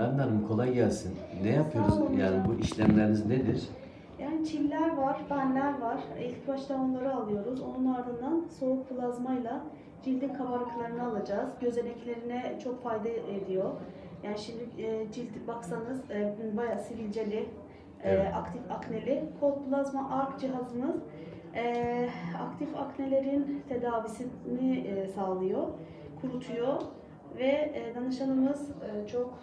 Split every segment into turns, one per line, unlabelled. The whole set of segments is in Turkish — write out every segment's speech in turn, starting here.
Narin Hanım kolay gelsin. Ne
Sağ
yapıyoruz?
olun
Yani
hocam.
bu işlemleriniz nedir?
Yani çiller var, benler var. İlk başta onları alıyoruz. Onun ardından soğuk plazmayla cildin kabarıklarını alacağız. Gözeneklerine çok fayda ediyor. Yani şimdi e, cilt baksanız e, bayağı sivilceli, e,
Evet.
aktif akneli. Cold plazma arc cihazımız e, aktif aknelerin tedavisini e, sağlıyor, kurutuyor ve e, danışanımız e, çok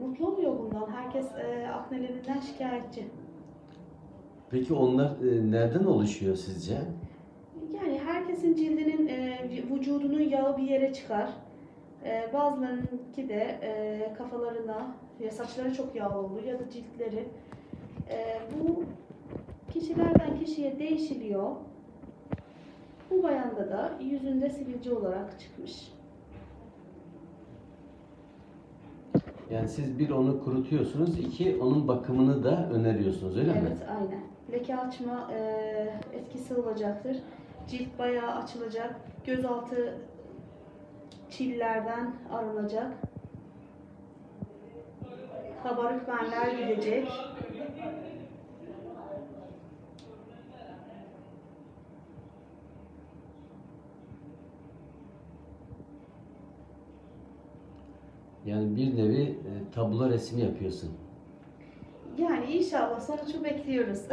mutlu oluyor bundan. Herkes e, aknelerinden şikayetçi.
Peki onlar e, nereden oluşuyor sizce?
Yani herkesin cildinin e, vücudunun yağı bir yere çıkar. E, bazılarınınki de e, kafalarına ya saçları çok yağlı olur ya da ciltleri. E, bu kişilerden kişiye değişiliyor. Bu bayanda da yüzünde sivilce olarak çıkmış.
Yani siz bir onu kurutuyorsunuz, iki onun bakımını da öneriyorsunuz öyle mi?
evet, aynen. Leke açma e, etkisi olacaktır. Cilt bayağı açılacak. Gözaltı çillerden arınacak. Kabarık benler gidecek.
Yani bir nevi e, tablo resmi yapıyorsun.
Yani inşallah sonucu bekliyoruz.